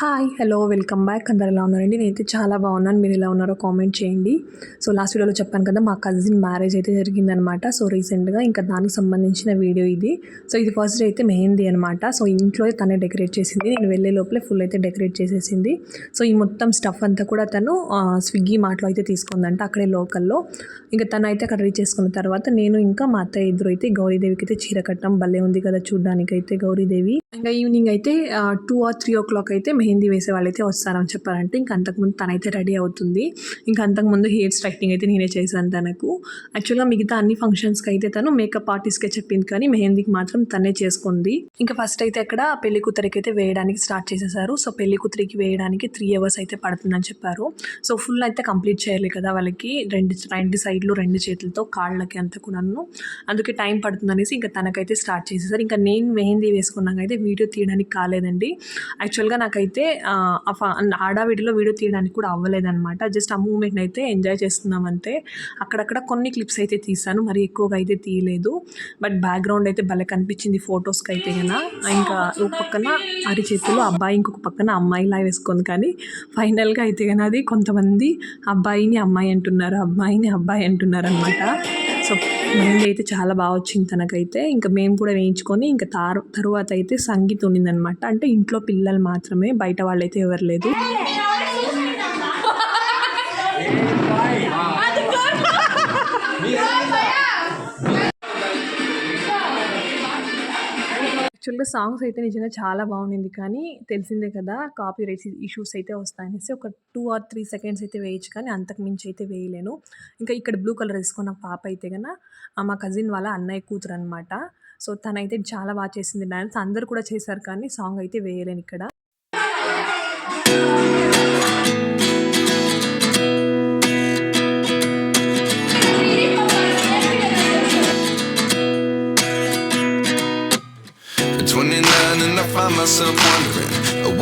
Hi hello welcome back అందరు ఎలా ఉన్నారండి? నేనైతే చాలా బాగున్నాను. మీరు ఎలా ఉన్నారో కామెంట్ చేయండి. సో లాస్ట్ వీడియోలో చెప్పాను కదా మా కజిన్ మ్యారేజ్ అయితే జరిగిందనమాట. సో రీసెంట్గా ఇంకా దానికి సంబంధించిన వీడియో ఇది. సో ఇది ఫస్ట్ అయితే మెహందీ అనమాట. సో ఇంట్లో తనే డెకరేట్ చేసింది. నేను వెళ్ళే లోపలే ఫుల్ అయితే డెకరేట్ చేసేసింది. సో ఈ మొత్తం స్టఫ్ అంతా కూడా తను స్విగ్గీ మాటలో అయితే తీసుకుందంట అక్కడే లోకల్లో. ఇంకా తను అయితే అక్కడ రీచ్ చేసుకున్న తర్వాత నేను ఇంకా మా అత్తయ్య ఇద్దరు అయితే గౌరీదేవికి అయితే చీర కట్టడం భలే ఉంది కదా చూడ్డానికి అయితే గౌరీదేవి. ఇంకా ఈవినింగ్ అయితే two or three o'clock అయితే మెహందీ వేసే వాళ్ళైతే వస్తారని చెప్పారంటే ఇంకా అంతకుముందు తనైతే రెడీ అవుతుంది. ఇంకా అంతకుముందు హెయిర్ స్ట్రైట్నింగ్ అయితే నేనే చేశాను తనకు. యాక్చువల్గా మిగతా అన్ని ఫంక్షన్స్కి అయితే తను మేకప్ ఆర్టిస్ట్కే చెప్పింది కానీ మెహందీకి మాత్రం తనే చేసుకుంది. ఇంకా ఫస్ట్ అయితే అక్కడ పెళ్ళి కూతురికి అయితే వేయడానికి స్టార్ట్ చేసేసారు. సో పెళ్ళి కూతురికి వేయడానికి త్రీ అవర్స్ అయితే పడుతుందని చెప్పారు. సో ఫుల్ అయితే కంప్లీట్ చేయాలి కదా వాళ్ళకి. రెండు రెండు సైడ్లు రెండు చేతులతో కాళ్ళకి అంతా కూడాను. అందుకే టైం పడుతుందనేసి ఇంకా తనకైతే స్టార్ట్ చేసేసారు. ఇంకా నేను మెహందీ వేసుకున్నాక అయితే వీడియో తీయడానికి కాలేదండి. యాక్చువల్గా నాకైతే అయితే ఆడావిడిలో వీడియో తీయడానికి కూడా అవ్వలేదన్నమాట. జస్ట్ ఆ మూమెంట్ని అయితే ఎంజాయ్ చేస్తున్నాం అంతే అక్కడక్కడ కొన్ని క్లిప్స్ అయితే తీసాను మరి ఎక్కువగా అయితే తీయలేదు. బట్ బ్యాక్గ్రౌండ్ అయితే భలే కనిపించింది ఫొటోస్కి అయితే కదా ఇంకా ఒక పక్కన అరి చేతులు అబ్బాయి ఇంకొక పక్కన అమ్మాయిలా వేసుకుంది. కానీ ఫైనల్గా అయితే కానీ అది కొంతమంది అబ్బాయిని అమ్మాయి అంటున్నారు అమ్మాయిని అబ్బాయి అంటున్నారు అనమాట సో మెహందీ అయితే చాలా బాగా వచ్చింది తనకైతే. ఇంకా మేము కూడా వేయించుకొని ఇంకా తారు తర్వాత అయితే సంగీత్ ఉండిందనమాట అంటే ఇంట్లో పిల్లలు మాత్రమే బయట వాళ్ళైతే ఎవరు లేదు. యాక్చువల్గా సాంగ్స్ అయితే నిజంగా చాలా బాగుండింది. కానీ తెలిసిందే కదా కాపీ రైట్స్ ఇష్యూస్ అయితే వస్తాయనేసి ఒక టూ ఆర్ త్రీ సెకండ్స్ అయితే వేయచ్చు కానీ అంతకు మించి అయితే వేయలేను. ఇంకా ఇక్కడ బ్లూ కలర్ వేసుకున్న పాప అయితే కన్నా మా కజిన్ వాళ్ళ అన్నయ్య కూతురు అనమాట సో తనైతే చాలా బాగా చేసింది డ్యాన్స్ అందరు కూడా చేశారు కానీ సాంగ్ అయితే వేయలేను ఇక్కడ.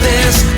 this.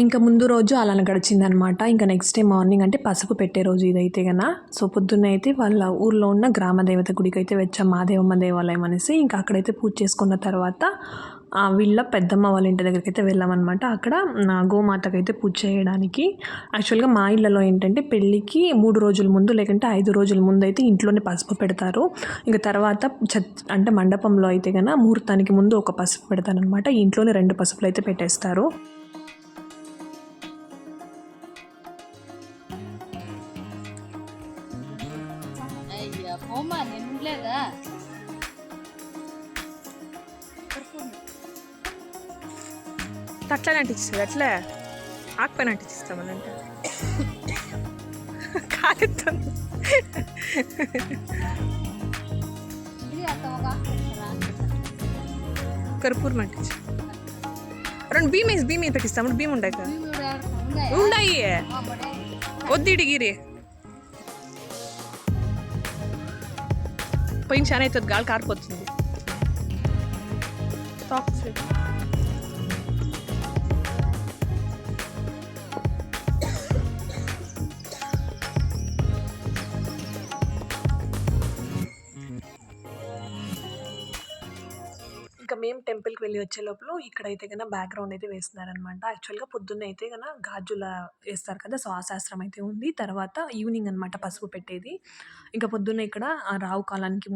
ఇంకా ముందు రోజు అలా గడిచిందనమాట. ఇంకా నెక్స్ట్ డే మార్నింగ్ అంటే పసుపు పెట్టే రోజు ఇదైతే కన సో పొద్దున్న అయితే వాళ్ళ ఊర్లో ఉన్న గ్రామ దేవత గుడికి అయితే వచ్చాం మాదేవమ్మ దేవాలయం అనేసి. ఇంకా అక్కడైతే పూజ చేసుకున్న తర్వాత ఆ, వీళ్ళ పెద్దమ్మ వాళ్ళ ఇంటి దగ్గరికి అయితే వెళ్ళామన్నమాట అక్కడ ఆ, గోమాతకు అయితే పూజ చేయడానికి. యాక్చువల్గా మా ఇళ్ళలో ఏంటంటే పెళ్ళికి మూడు రోజుల ముందు లేకంటే ఐదు రోజుల ముందు అయితే ఇంట్లోనే పసుపు పెడతారు. ఇంకా తర్వాత అంటే మండపంలో అయితే కన్నా ముహూర్తానికి ముందు ఒక పసుపు పెడతారనమాట. ఇంట్లోనే రెండు పసుపులు అయితే పెట్టేస్తారు. పోమా నేను ఉండలేదా అట్లనే అంటిస్తుంది అట్లే ఆకుపైన అంటిస్తామనంటే కాలుతుంది ఇది అంత ఒక కర్పూరం అంటించి రెండు భీమ్ వేసి భీమ్ పెట్టిస్తాము భీమ్ ఉండాయి కదా ఉన్నాయి చాలా అవుతుంది గాలి కారిపోతుంది. టాక్సిక్ ఇంకా టెంపుల్కి వెళ్ళి వచ్చే లోపల ఇక్కడైతే కన్నా బ్యాక్గ్రౌండ్ అయితే వేస్తున్నారనమాట యాక్చువల్గా పొద్దున్న అయితే కన్నా గాజుల వేస్తారు కదా సో ఆ శాస్త్రం అయితే ఉంది. తర్వాత ఈవినింగ్ అనమాట పసుపు పెట్టేది. ఇంకా పొద్దున్న ఇక్కడ రావు కాలానికి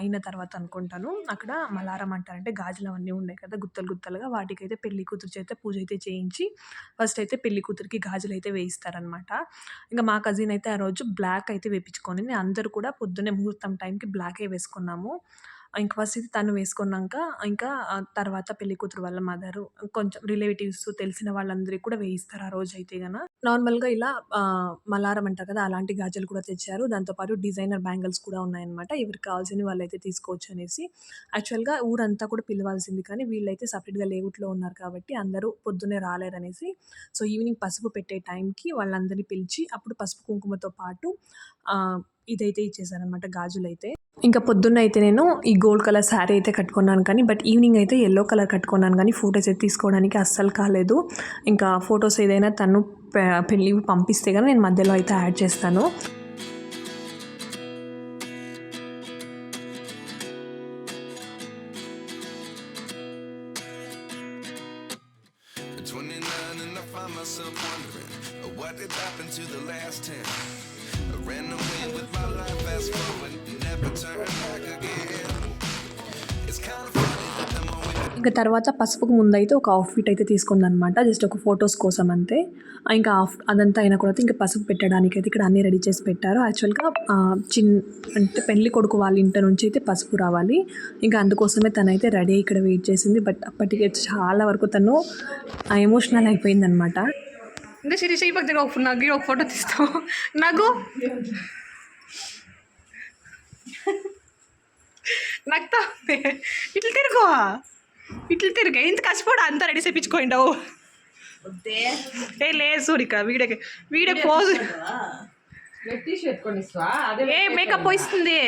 అయిన తర్వాత అనుకుంటాను. అక్కడ మలారం అంటారంటే గాజులు అవన్నీ ఉన్నాయి కదా గుత్తలు గుత్తలుగా వాటికైతే పెళ్ళి కూతురు చేత పూజ అయితే చేయించి ఫస్ట్ అయితే పెళ్ళి కూతురికి గాజులు అయితే వేయిస్తారనమాట ఇంకా మా కజిన్ అయితే ఆ రోజు బ్లాక్ అయితే వేపించుకొని అందరూ కూడా పొద్దున్నే ముహూర్తం టైంకి బ్లాకే వేసుకున్నాము. ఇంక ఫస్ట్ అయితే తను వేసుకున్నాక ఇంకా తర్వాత పెళ్ళి కూతురు వాళ్ళ మదరు కొంచెం రిలేటివ్స్ తెలిసిన వాళ్ళందరికీ కూడా వేయిస్తారు ఆ రోజు అయితే గన నార్మల్గా ఇలా మలారం అంటారు కదా అలాంటి గాజులు కూడా తెచ్చారు. దాంతోపాటు డిజైనర్ బ్యాంగిల్స్ కూడా ఉన్నాయన్నమాట. ఎవరికి కావాల్సిన వాళ్ళైతే తీసుకోవచ్చు అనేసి. యాక్చువల్గా ఊరంతా కూడా పిలవాల్సింది కానీ వీళ్ళైతే సపరేట్గా లేవుట్లో ఉన్నారు కాబట్టి అందరూ పొద్దున్నే రాలేరనేసి సో ఈవినింగ్ పసుపు పెట్టే టైంకి వాళ్ళందరినీ పిలిచి అప్పుడు పసుపు కుంకుమతో పాటు ఇదైతే ఇచ్చేసారనమాట గాజులు అయితే ఇంకా పొద్దున్న అయితే నేను ఈ గోల్డ్ కలర్ శారీ అయితే కట్టుకున్నాను కానీ బట్ ఈవినింగ్ అయితే ఎల్లో కలర్ కట్టుకున్నాను కానీ ఫొటోస్ అయితే తీసుకోవడానికి అస్సలు కాలేదు. ఇంకా ఫొటోస్ ఏదైనా తను పె- పెళ్ళి పంపిస్తే కానీ నేను మధ్యలో అయితే యాడ్ చేస్తాను. ఇంకా తర్వాత పసుపుకు ముందైతే ఒక అవుట్ఫిట్ అయితే తీసుకుందనమాట. జస్ట్ ఒక ఫొటోస్ కోసం అంతే. ఇంకా ఆఫ్ అదంతా అయిన తర్వాత ఇంకా పసుపు పెట్టడానికి అయితే ఇక్కడ అన్నీ రెడీ చేసి పెట్టారు. యాక్చువల్గా చిన్ అంటే పెళ్ళి కొడుకు వాళ్ళ ఇంటి నుంచి అయితే పసుపు రావాలి. ఇంకా అందుకోసమే తనైతే రెడీ ఇక్కడ వెయిట్ చేసింది. బట్ అప్పటికే చాలా వరకు తను ఎమోషనల్ అయిపోయిందనమాట. అంటే శిరీష ఈ పక్కన ఒక నాకు ఒక ఫోటో తీస్తావు. నాకు నగ్తా ఇట్లా తిరుగు ఇట్లా తిరుగు ఇంత కసిపోడు? అంతా రెడీ చేయించుకోండావు ఏ లేదు సూరిక వీడియోకి వీడియో పోజ్ ఏ మేకప్ పోయిస్తుంది.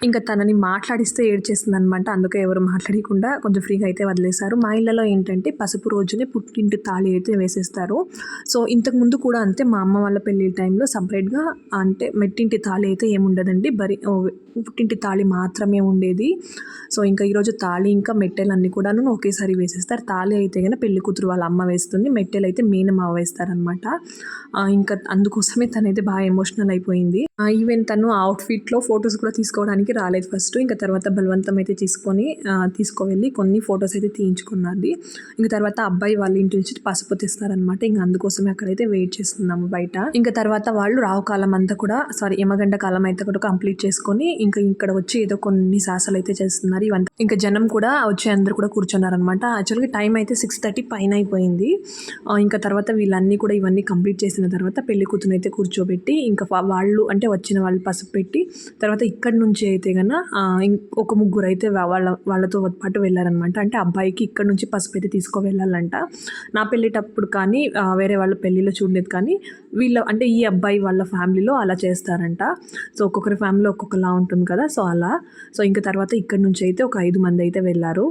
ఇంకా తనని మాట్లాడిస్తే ఏడ్చేస్తుంది అనమాట అందుకే ఎవరు మాట్లాడకుండా కొంచెం ఫ్రీగా అయితే వదిలేశారు. మా ఇళ్ళలో ఏంటంటే పసుపు రోజునే పుట్టింటి తాళి అయితే వేసేస్తారు. సో ఇంతకుముందు కూడా అంతే. మా అమ్మ వాళ్ళ పెళ్ళి టైంలో సపరేట్గా అంటే మెట్టింటి తాళి అయితే ఏముండదండి. బరి పుట్టింటి తాళి మాత్రమే ఉండేది. సో ఇంకా ఈరోజు తాళి ఇంకా మెట్టెలన్నీ కూడాను ఒకేసారి వేసేస్తారు. తాళి అయితే కనుక పెళ్ళి కూతురు వాళ్ళ అమ్మ వేస్తుంది. మెట్టెలు అయితే మేనమ్మ వేస్తారనమాట ఇంకా అందుకోసమే తనైతే బాగా ఎమోషనల్ అయిపోయింది. ఈవెన్ తను అవుట్ఫిట్లో ఫొటోస్ కూడా తీసుకోవడానికి రాలేదు ఫస్ట్. ఇంకా తర్వాత బలవంతం అయితే తీసుకొని తీసుకువెళ్ళి కొన్ని ఫొటోస్ అయితే తీయించుకున్నది. ఇంకా తర్వాత అబ్బాయి వాళ్ళ ఇంటి నుంచి పసుపు తెస్తారనమాట ఇంకా అందుకోసమే అక్కడైతే వెయిట్ చేస్తున్నాము బయట. ఇంకా తర్వాత వాళ్ళు రావు కాలం అంతా కూడా సారీ యమగండ కాలం అయితే కూడా కంప్లీట్ చేసుకొని ఇంకా ఇక్కడ వచ్చి ఏదో కొన్ని శాసలు అయితే చేస్తున్నారు. ఇవంతా ఇంకా జనం కూడా వచ్చి అందరు కూడా కూర్చున్నారనమాట యాక్చువల్గా టైం అయితే సిక్స్ థర్టీ పైన అయిపోయింది. ఇంకా తర్వాత వీళ్ళన్నీ కూడా ఇవన్నీ కంప్లీట్ చేసిన తర్వాత పెళ్ళి కూతురు అయితే కూర్చోబెట్టి ఇంకా వాళ్ళు అంటే వచ్చిన వాళ్ళు పసుపు పెట్టి తర్వాత ఇక్కడి నుంచి అయితే కన్నా ఒక ముగ్గురు అయితే వాళ్ళ వాళ్ళతో పాటు వెళ్ళారనమాట. అంటే అబ్బాయికి ఇక్కడ నుంచి పసుపు అయితే తీసుకు వెళ్ళాలంట నా పెళ్ళేటప్పుడు కానీ వేరే వాళ్ళ పెళ్ళిలో చూడలేదు కానీ వీళ్ళ అంటే ఈ అబ్బాయి వాళ్ళ ఫ్యామిలీలో అలా చేస్తారంట. సో ఒక్కొక్కరి ఫ్యామిలీలో ఒక్కొక్కలా ఉంటుంది కదా సో అలా. సో ఇంకా తర్వాత ఇక్కడ నుంచి అయితే ఒక ఐదు మంది అయితే వెళ్ళారు.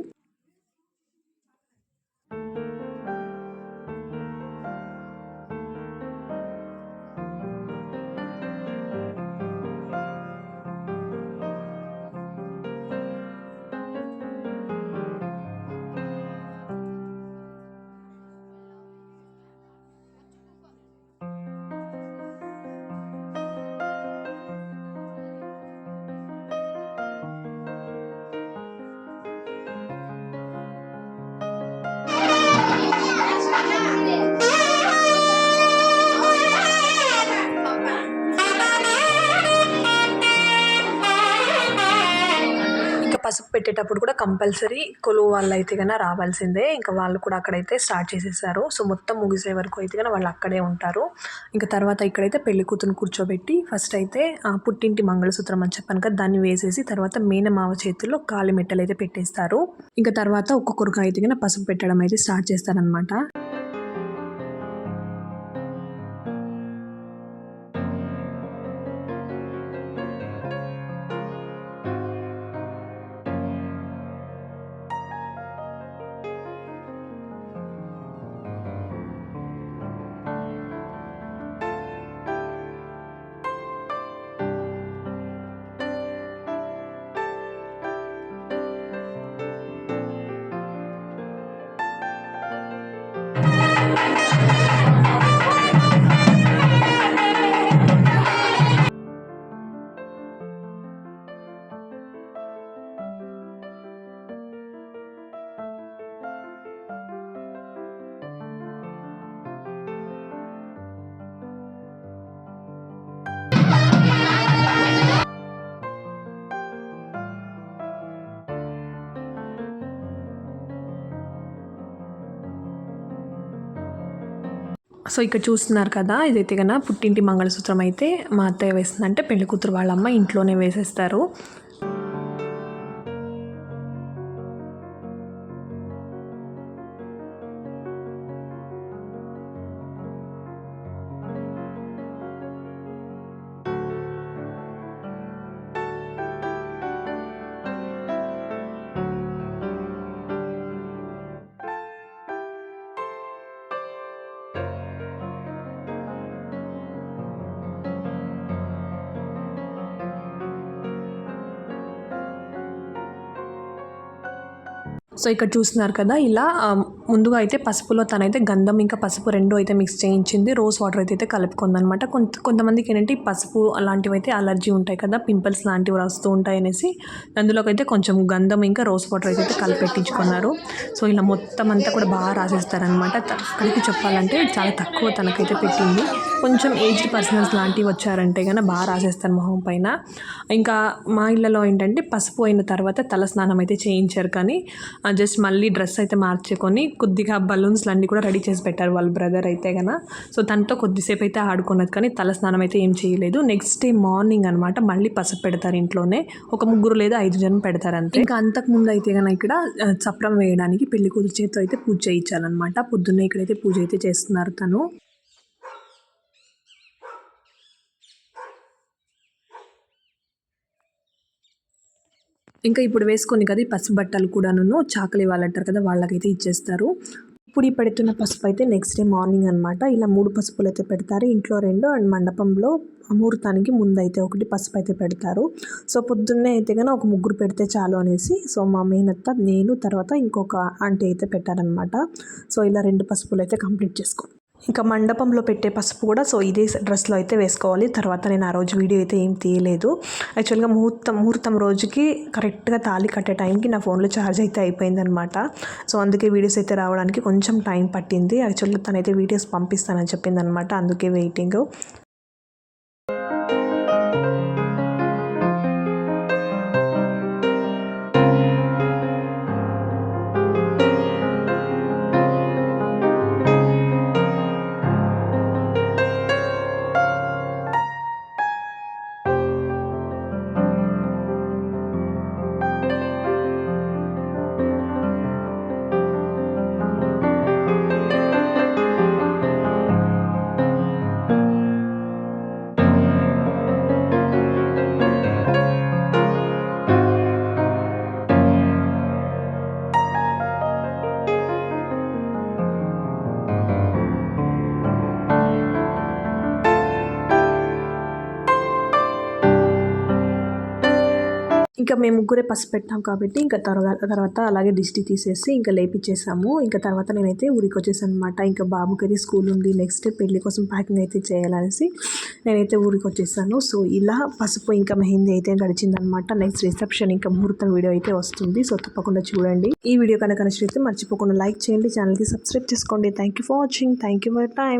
పెట్టేటప్పుడు కూడా కంపల్సరీ కొలువు వాళ్ళు అయితే కన్నా రావాల్సిందే. ఇంకా వాళ్ళు కూడా అక్కడైతే స్టార్ట్ చేసేసారు. సో మొత్తం ముగిసే వరకు అయితే కన్నా వాళ్ళు అక్కడే ఉంటారు. ఇంకా తర్వాత ఇక్కడైతే పెళ్ళి కూతురు కూర్చోబెట్టి ఫస్ట్ అయితే ఆ పుట్టింటి మంగళసూత్రం అని చెప్పాను కదా దాన్ని వేసేసి తర్వాత మేనమావ చేతుల్లో కాలి మెట్టలు అయితే పెట్టేస్తారు. ఇంకా తర్వాత ఒక్కొక్కరికి అయితే కన్నా పసుపు పెట్టడం అయితే స్టార్ట్ చేస్తారనమాట సో ఇక్కడ చూస్తున్నారు కదా ఇదైతే కన్నా పుట్టింటి మంగళసూత్రం అయితే మా అత్తయ్య వేస్తుందంటే పెళ్ళి కూతురు వాళ్ళ అమ్మ ఇంట్లోనే వేసేస్తారు. సో ఇక్కడ చూస్తున్నారు కదా ఇలా ముందుగా అయితే పసుపులో తనైతే గంధం ఇంకా పసుపు రెండు అయితే మిక్స్ చేయించింది. రోజ్ వాటర్ అయితే కలుపుకుందనమాట. కొంత కొంతమందికి ఏంటంటే పసుపు అలాంటివి అయితే అలర్జీ ఉంటాయి కదా పింపుల్స్ లాంటివి వస్తూ ఉంటాయి అనేసి అందులోకి అయితే కొంచెం గంధం ఇంకా రోజ్ వాటర్ అయితే కలిపెట్టించుకున్నారు. సో ఇలా మొత్తం అంతా కూడా బాగా రాసేస్తారనమాట. అక్కడికి చెప్పాలంటే చాలా తక్కువ తనకైతే పెట్టింది. కొంచెం ఏజ్డ్ పర్సనల్స్ లాంటివి వచ్చారంటే కనుక బాగా రాసేస్తారు మొహం పైన. ఇంకా మా ఇళ్ళలో ఏంటంటే పసుపు అయిన తర్వాత తల స్నానం అయితే చేయించారు కానీ జస్ట్ మళ్ళీ డ్రెస్ అయితే మార్చుకొని కొద్దిగా బలూన్స్లు అన్నీ కూడా రెడీ చేసి పెట్టారు వాళ్ళ బ్రదర్ అయితే కన సో తనతో కొద్దిసేపు అయితే ఆడుకున్నది కానీ తల స్నానం అయితే ఏం చేయలేదు. నెక్స్ట్ డే మార్నింగ్ అనమాట మళ్ళీ పసుపు పెడతారు ఇంట్లోనే. ఒక ముగ్గురు లేదా ఐదు జనం పెడతారు అంతే. ఇంకా అంతకు ముందు అయితే కనుక ఇక్కడ చప్రం వేయడానికి పెళ్ళి కూతురు చేతితో అయితే పూజ చేయించాలన్నమాట పొద్దున్నే ఇక్కడైతే పూజ అయితే చేస్తున్నారు తను. ఇంకా ఇప్పుడు వేసుకొని కదా ఈ పసుపు బట్టలు కూడాను చాకలి వాళ్ళంటారు కదా వాళ్ళకైతే ఇచ్చేస్తారు. ఇప్పుడు ఈ పెడుతున్న పసుపు అయితే నెక్స్ట్ డే మార్నింగ్ అనమాట ఇలా మూడు పసుపులు అయితే పెడతారు. ఇంట్లో రెండు అండ్ మండపంలో ముహూర్తానికి ముందు అయితే ఒకటి పసుపు అయితే పెడతారు. సో పొద్దున్నే అయితే కానీ ఒక ముగ్గురు పెడితే చాలు అనేసి సో మా మేనత్త నేను తర్వాత ఇంకొక ఆంటీ అయితే పెట్టారనమాట సో ఇలా రెండు పసుపులు అయితే కంప్లీట్ చేసుకో ఇంకా మండపంలో పెట్టే పసుపు కూడా సో ఇదే డ్రెస్లో అయితే వేసుకోవాలి. తర్వాత నేను ఆ రోజు వీడియో అయితే ఏం తీయలేదు. యాక్చువల్గా ముహూర్తం ముహూర్తం రోజుకి కరెక్ట్గా తాళి కట్టే టైంకి నా ఫోన్లో ఛార్జ్ అయితే అయిపోయిందనమాట సో అందుకే వీడియోస్ అయితే రావడానికి కొంచెం టైం పట్టింది. యాక్చువల్గా తనైతే వీడియోస్ పంపిస్తానని చెప్పిందనమాట అందుకే వెయిటింగ్. ఇంకా మేము ముగ్గురే పసుపు పెట్టాం కాబట్టి ఇంకా తర్వాత తర్వాత అలాగే దిష్టి తీసేసి ఇంకా లేపించేసాము ఇంకా తర్వాత నేనైతే ఊరికి వచ్చేసాను అనమాట ఇంకా బాబుకది స్కూల్ ఉంది. నెక్స్ట్ డే పెళ్ళి కోసం ప్యాకింగ్ అయితే చేయాలనేసి నేనైతే ఊరికి వచ్చేసాను సో ఇలా పసుపు ఇంకా మెహందీ అయితే గడిచిందనమాట. నెక్స్ట్ రిసెప్షన్ ఇంకా ముహూర్తం వీడియో అయితే వస్తుంది. సో తప్పకుండా చూడండి. ఈ వీడియో కనుక నచ్చితే మర్చిపోకుండా లైక్ చేయండి. ఛానల్కి సబ్స్క్రైబ్ చేసుకోండి. Thank you for watching. Thank you for time